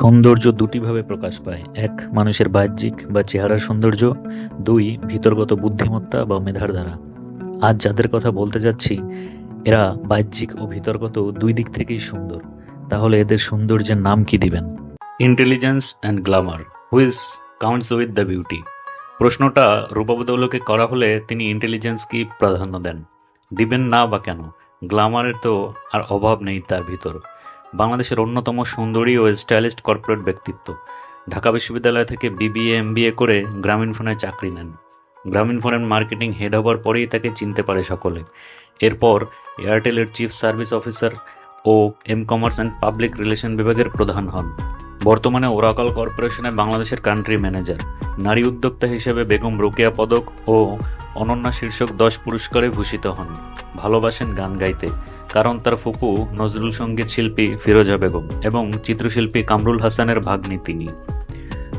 সৌন্দর্য দুটিভাবে প্রকাশ পায়। এক, মানুষের বাহ্যিক বা চেহারার সৌন্দর্য। দুই, ভিতরগত বুদ্ধিমত্তা বা মেধার দ্বারা। আজ যাদের কথা বলতে যাচ্ছি, এরা বাহ্যিক ও ভিতরগত দুই দিক থেকেই সুন্দর। তাহলে এদের সৌন্দর্যের নাম কি দিবেন? Intelligence and glamour which counts with the beauty প্রশ্নটা রূপবদৌলকে করা হলে তিনি ইন্টেলিজেন্স কি প্রাধান্য দেন? দিবেন না বা কেন? গ্ল্যামারের তো আর অভাব নেই তার ভিতর। বাংলাদেশের অন্যতম সুন্দরী ও স্টাইলিস্ট কর্পোরেট ব্যক্তিত্ব। ঢাকা বিশ্ববিদ্যালয় থেকে বিবিএ, এমবিএ করে গ্রামীণ ফোনে চাকরি নেন। গ্রামীণ ফোনের মার্কেটিং হেড হবার পরেই তাকে চিনতে পারে সকলে। এরপর এয়ারটেলের chief service officer O M commerce and public relation বিভাগের প্রধান হন। বর্তমানে ওরাকল কর্পোরেশনে বাংলাদেশের কান্ট্রি ম্যানেজার নারী উদ্যোক্তা হিসেবে বেগম রোকেয়া পদক ও অনন্যা শীর্ষক দশ পুরস্কারে ভূষিত হন। ভালোবাসেন গান গাইতে, কারণ তার ফুপু নজরুল সংগীত শিল্পী ফিরোজা বেগম এবং চিত্রশিল্পী কামরুল হাসানের ভাগ্নি তিনি।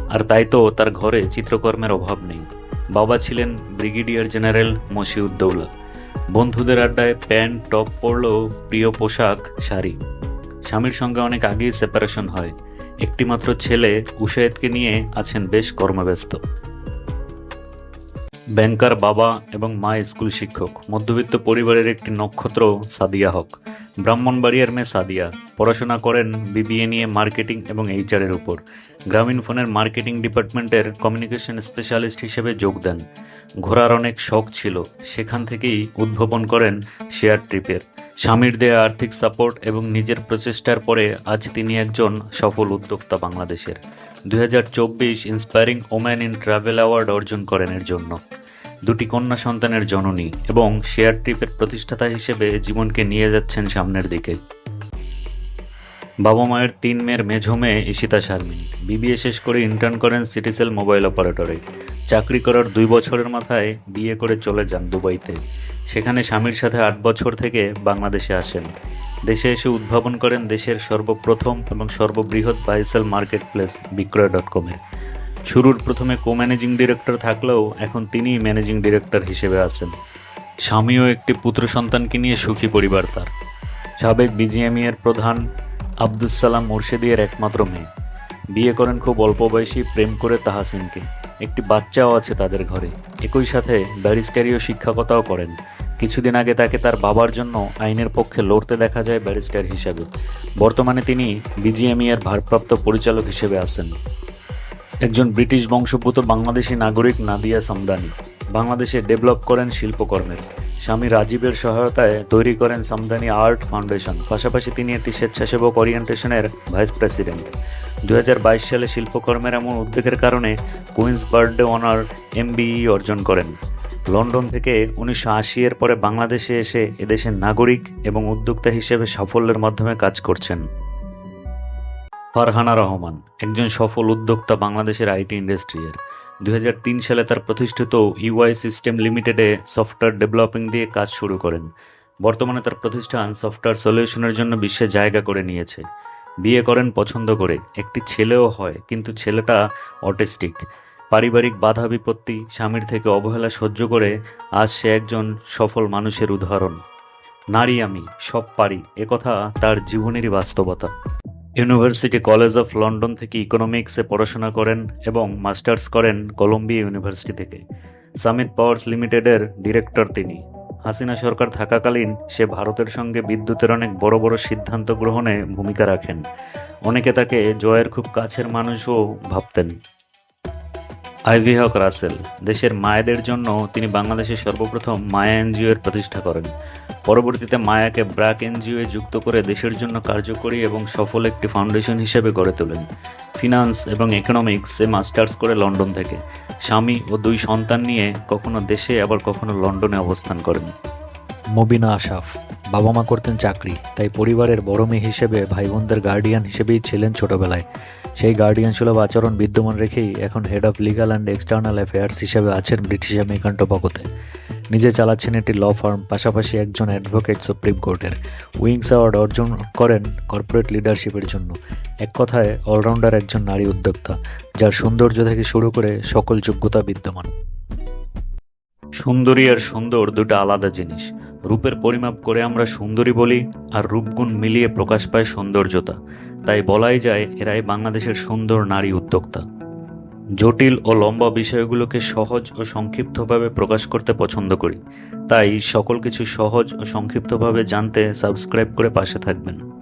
আর তাই তো তার ঘরে চিত্রকর্মের অভাব নেই। বাবা ছিলেন ব্রিগেডিয়ার জেনারেল মশিউদ্দৌলা। বন্ধুদের আড্ডায় প্যান্ট, টপ পরলেও প্রিয় পোশাক, শাড়ি। স্বামীর সঙ্গে অনেক আগেই সেপারেশন হয়। একটিমাত্র ছেলে উশায়েদকে নিয়ে আছেন বেশ কর্মব্যস্ত। ব্যাংকার বাবা এবং মা স্কুল শিক্ষক, মধ্যবিত্ত পরিবারের একটি নক্ষত্র সাদিয়া হক। ব্রাহ্মণবাড়িয়ার মেয়ে সাদিয়া। পড়াশোনা করেন বিবিএ নিয়ে মার্কেটিং এবং এইচআরের উপর। গ্রামীণ ফোনের মার্কেটিং ডিপার্টমেন্টের কমিউনিকেশন স্পেশালিস্ট হিসেবে যোগ দেন। ঘোরার অনেক শখ ছিল। সেখান থেকেই উদ্ভাবন করেন শেয়ার ট্রিপের। স্বামীর দেয়া আর্থিক সাপোর্ট এবং নিজের প্রচেষ্টার পরে আজ তিনি একজন সফল উদ্যোক্তা বাংলাদেশের। দু হাজার চব্বিশ inspiring woman in travel award অর্জন করেন এর জন্য। দুটি কন্যা সন্তানের জননী এবং শেয়ার ট্রিপের প্রতিষ্ঠাতা হিসেবে জীবনকে নিয়ে যাচ্ছেন সামনের দিকে। বাবা মায়ের তিন মেয়ের মেঝো মেয়ে ইশিতা শারমিন। বিবিএ শেষ করে ইন্টার্ন করেন সিটিসেল মোবাইল অপারেটরে চাকরি করার দুই বছরের মাথায় বিয়ে করে চলে যান দুবাইতে। সেখানে স্বামীর সাথে আট বছর থেকে বাংলাদেশে আসেন। দেশে এসে উদ্ভাবন করেন দেশের সর্বপ্রথম এবং সর্ববৃহৎ buy sell marketplace Bikroy dot কমের শুরুর প্রথমে কো ম্যানেজিং ডিরেক্টর থাকলেও এখন তিনিই ম্যানেজিং ডিরেক্টর হিসেবে আছেন। স্বামীও একটি পুত্র সন্তানকে নিয়ে সুখী পরিবার তার। সাবেক বিজিএমই এর প্রধান আব্দুস সালাম মুর্শেদিয়ের একমাত্র মেয়ে। বিয়ে করেন খুব অল্প বয়সী প্রেম করে তাহাসিনকে। একটি বাচ্চাও আছে তাদের ঘরে। একই সাথে ব্যারিস্টারিও শিক্ষকতাও করেন। কিছুদিন আগে তাকে তার বাবার জন্য আইনের পক্ষে লড়তে দেখা যায় ব্যারিস্টার হিসাবে। বর্তমানে তিনি বিজিএমই এর ভারপ্রাপ্ত পরিচালক হিসেবে আছেন। একজন ব্রিটিশ বংশোদ্ভূত বাংলাদেশি নাগরিক নাদিয়া সামদানি। বাংলাদেশে ডেভেলপ করেন শিল্পকর্মের। স্বামী রাজীবের সহায়তায় তৈরি করেন সামদানি আর্ট ফাউন্ডেশন। পাশাপাশি তিনি একটি স্বেচ্ছাসেবক ওরিয়েন্টেশনের ভাইস প্রেসিডেন্ট। দুহাজার বাইশ সালে শিল্পকর্মের এমন উদ্যোগের কারণে কুইন্স বার্থডে অনার এমবিই অর্জন করেন। লন্ডন থেকে উনিশশো আশি এর পরে বাংলাদেশে এসে এদেশের নাগরিক এবং উদ্যোক্তা হিসেবে সাফল্যের মাধ্যমে কাজ করছেন। ফারহানা রহমান, একজন সফল উদ্যোক্তা বাংলাদেশের আইটি ইন্ডাস্ট্রির। দুই হাজার তিন সালে তার প্রতিষ্ঠিত ইউআই সিস্টেম লিমিটেডে সফটওয়্যার ডেভেলপিং দিয়ে কাজ শুরু করেন। বর্তমানে তার প্রতিষ্ঠান সফটওয়্যার সলিউশনের জন্য বিশ্বে জায়গা করে নিয়েছে। বিয়ে করেন পছন্দ করে। একটি ছেলেও হয়, কিন্তু ছেলেটা অটিস্টিক। পারিবারিক বাধা বিপত্তি, স্বামীর থেকে অবহেলা সহ্য করে আজ সে একজন সফল মানুষের উদাহরণ। নারী আমি, সব পারি। একথা তার জীবনেরই বাস্তবতা। ইউনিভার্সিটি কলেজ অফ লন্ডন থেকে ইকোনমিক্সে পড়াশোনা করেন এবং মাস্টার্স করেন কলম্বিয়া ইউনিভার্সিটি থেকে। সামিত পাওয়ার্স লিমিটেডের ডিরেক্টর তিনি। হাসিনা সরকার থাকাকালীন সে ভারতের সঙ্গে বিদ্যুতের অনেক বড় বড় সিদ্ধান্ত গ্রহণে ভূমিকা রাখেন। অনেকে তাকে জয়ের খুব কাছের মানুষও ভাবতেন। আইভি হক রাসেল, দেশের মায়েদের জন্য তিনি বাংলাদেশের সর্বপ্রথম মায়া এনজিও এর প্রতিষ্ঠা করেন। পরবর্তীতে মায়াকে ব্র্যাক এনজিও এ যুক্ত করে দেশের জন্য কার্যকরী এবং সফল একটি ফাউন্ডেশন হিসেবে গড়ে তোলেন। ফিনান্স এবং ইকোনমিক্সে মাস্টার্স করে লন্ডন থেকে। স্বামী ও দুই সন্তান নিয়ে কখনো দেশে, আবার কখনো লন্ডনে অবস্থান করেন। মবিনা আশাফ বাবা মা করতেন চাকরি, তাই পরিবারের বড় মেয়ে হিসেবে ভাই বোনদের গার্ডিয়ান হিসেবেই ছিলেন ছোটবেলায়। সেই গার্ডিয়ান সুলভ আচরণ বিদ্যমান রেখেই এখন head of legal and external affairs হিসেবে আছেন ব্রিটিশ আমেরিকান টোবাকোতে নিজে চালাচ্ছেন একটি ল ফার্ম পাশাপাশি একজন অ্যাডভোকেট সুপ্রিম কোর্টের। উইংস অ্যাওয়ার্ড অর্জন করেন কর্পোরেট লিডারশিপের জন্য। এক কথায় অলরাউন্ডার একজন নারী উদ্যোক্তা, যার সৌন্দর্য থেকে শুরু করে সকল যোগ্যতা বিদ্যমান। সুন্দরী আর সুন্দর দুটো আলাদা জিনিস। রূপের পরিমাপ করে আমরা সুন্দরী বলি আর রূপগুণ মিলিয়ে প্রকাশ পায় সৌন্দর্যতা। তাই বলাই যায় এরাই বাংলাদেশের সুন্দর নারী উদ্যোক্তা। জটিল ও লম্বা বিষয়গুলোকে সহজ ও সংক্ষিপ্তভাবে প্রকাশ করতে পছন্দ করি। তাই সকল কিছু সহজ ও সংক্ষিপ্তভাবে জানতে সাবস্ক্রাইব করে পাশে থাকবেন।